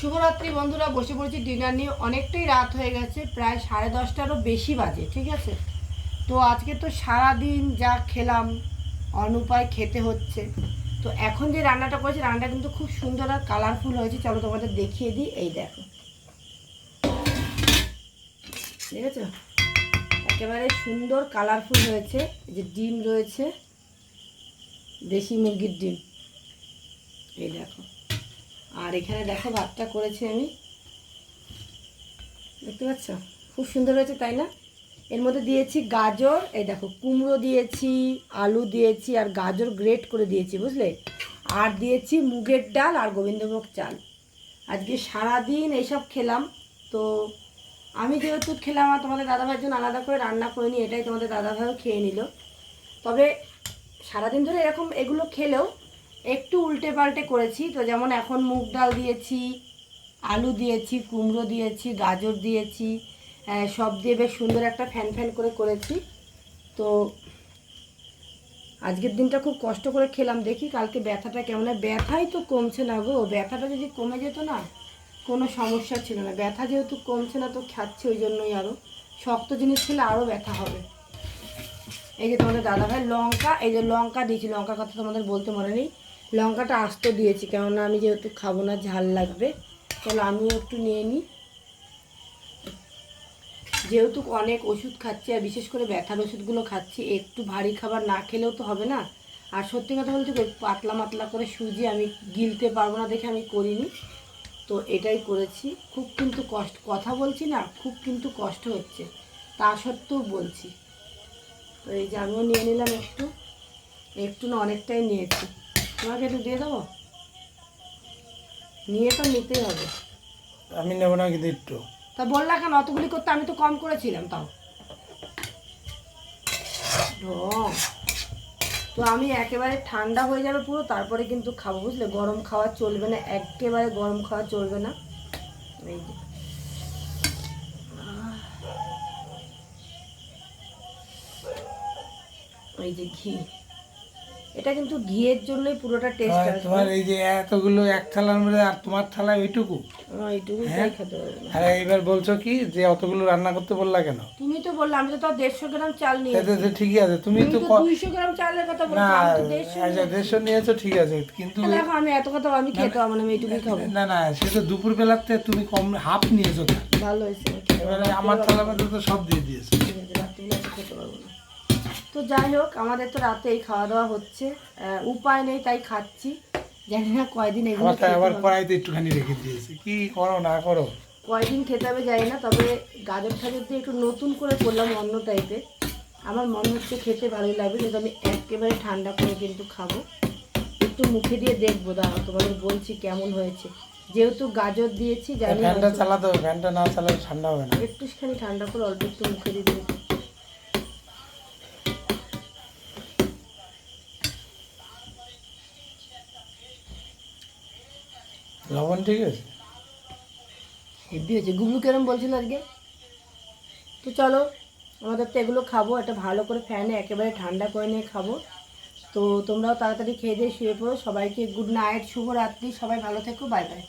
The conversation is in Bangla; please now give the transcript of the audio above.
শুভরাত্রি বন্ধুরা, বসে পড়েছি ডিনার নিয়ে। অনেকটাই রাত হয়ে গেছে, প্রায় সাড়ে দশটারও বেশি বাজে, ঠিক আছে? তো আজকে তো সারা দিন যা খেলাম, অনুপায় খেতে হচ্ছে। তো এখন যে রান্নাটা করেছি, রান্নাটা কিন্তু খুব সুন্দর আর কালারফুল হয়েছে। চলো তোমাদের দেখিয়ে দিই, এই দেখো। ঠিক আছে একেবারে সুন্দর কালারফুল হয়েছে। যে ডিম রয়েছে, দেশি মুরগির ডিম। এই দেখো। আর এখানে দেখো ভাতটা করেছি আমি। দেখতে পাচ্ছ? খুব সুন্দর হয়েছে, তাই না? এর মধ্যে দিয়েছি গাজর, এই দেখো, কুমড়ো দিয়েছি, আলু দিয়েছি, আর গাজর গ্রেট করে দিয়েছি, বুঝলে? আর দিয়েছি মুগের ডাল আর গোবিন্দভোগ চাল। আজকে সারাদিন এইসব খেলাম, তো আমি যেহেতু খেলাম আর তোমাদের দাদাভাইয়ের জন্য আলাদা করে রান্না করে নিই এটাই তোমাদের দাদাভাইও খেয়ে নিল। তবে সারাদিন ধরে এরকম এগুলো খেলেও একটু উল্টে পাল্টে করেছি। তো যেমন এখন মুগ ডাল দিয়েছি, আলু দিয়েছি, কুমড়ো দিয়েছি, গাজর দিয়েছি সব দিয়ে বেশ সুন্দর একটা ফ্যান ফ্যান করে করেছি। তো আজকের দিনটা খুব কষ্ট করে খেলাম। দেখি কালকে ব্যথাটা কেমন। ব্যথাই তো কমছে না গো। ব্যথাটা যদি কমে যেত না, কোনো সমস্যা ছিল না। ব্যথা যেহেতু কমছে না, তো খাচ্ছে ওই জন্যই আরও শক্ত জিনিস খেলে আরও ব্যথা হবে। এই যে তোমাদের দাদাভাই লঙ্কা, এই যে লঙ্কা দিয়েছি। লঙ্কার কথা তোমাদের বলতে মনে নেই। লঙ্কাটা আস্ত দিয়েছি, কেননা আমি যেহেতু খাব না, ঝাল লাগবে। চলো আমিও একটু নিয়ে নিই যেহেতু অনেক ওষুধ খাচ্ছি, আর বিশেষ করে ব্যথার ওষুধগুলো খাচ্ছি, একটু ভারী খাবার না খেলেও তো হবে না। আর সত্যি কথা বলতে পাতলা মাতলা করে সুজি আমি গিলতে পারব না দেখে আমি করিনি। তো এটাই করেছি। খুব কিন্তু কষ্ট, কথা বলছি না, খুব কিন্তু কষ্ট হচ্ছে। তা সত্ত্বেও বলছি। তো এই যে আমিও নিয়ে নিলাম একটু। একটু না অনেকটাই নিয়েছি। তোমাকে একটু দিয়ে দেবো? নিয়ে তো নিতেই হবে। আমি নেব না কিন্তু একটু। তা বললা কেন অতগুলি করতে আমি তো কম করেছিলাম তাও। তো আমি একেবারে ঠান্ডা হয়ে যাবে পুরো তারপরে কিন্তু খাব বুঝলে? গরম খাওয়া চলবে না একেবারে গরম খাওয়া চলবে না। এই যে। এই যে ঘি। এটা কিন্তু ঘিয়ের জন্যই পুরোটা টেস্ট আসবে। তোমার এই যে এতগুলো এক থালার মধ্যে আর তোমার থালায় ওইটুকু? আমার হ্যাঁ? খেতে পারবে আর এইবার বলছো কি যে অতগুলো রান্না করতে বললা কেন? তুমি তো বললে আমি তো তাও দেড়শো গ্রাম চাল নিয়ে তো ঠিকই আছে তুমি তো দুইশো গ্রাম চালের কথা বলছো আচ্ছা দেড়শো নিয়েছো ঠিক আছে কিন্তু দেখো আমি এত কথা আমি খেতে না আমি এইটুকুই খাব। না না সে তো দুপুর বেলাতে তুমি কম হাফ নিয়েছো ভালো হয়েছে এবারে আমার থালার মধ্যে তো সব দিয়ে দিয়েছ। যাই হোক আমাদের তো রাতে এই খাওয়া দাওয়া হচ্ছে উপায় নেই তাই খাচ্ছি। জানি না কয়দিন এগুলো আবার খেতে হবে। কড়াইতে একটুখানি রেখে দিয়েছে। কি করো না করো? কয়দিন খেতে হবে জানি না তবে গাজর ঠাজর দিয়ে একটু নতুন করে করলাম অন্য টাইপের আমার মনে হচ্ছে খেতে ভালোই লাগবে কিন্তু আমি একেবারে ঠান্ডা করে কিন্তু খাব। একটু মুখে দিয়ে দেখব দাঁড়াও তোমাদের বলছি কেমন হয়েছে। যেহেতু গাজর দিয়েছি জানি ফ্যানটা চালাতে হবে ফ্যানটা না চালালে ঠান্ডা হবে না। একটুখানি ঠান্ডা করে অল্প একটু মুখে দিয়ে লবণ ঠিক আছে? হেভি হয়েছে গুবলু কেরম বলছিল আজকে? তো চলো, আমাদের তো এগুলো খাব, একটা ভালো করে ফ্যানে একেবারে ঠান্ডা করে নিয়ে খাব। তো তোমরাও তাড়াতাড়ি খেয়ে দিয়ে শুয়ে পড়ো। সবাইকে গুড নাইট শুভরাত্রি, সবাই ভালো থেকো বাই বাই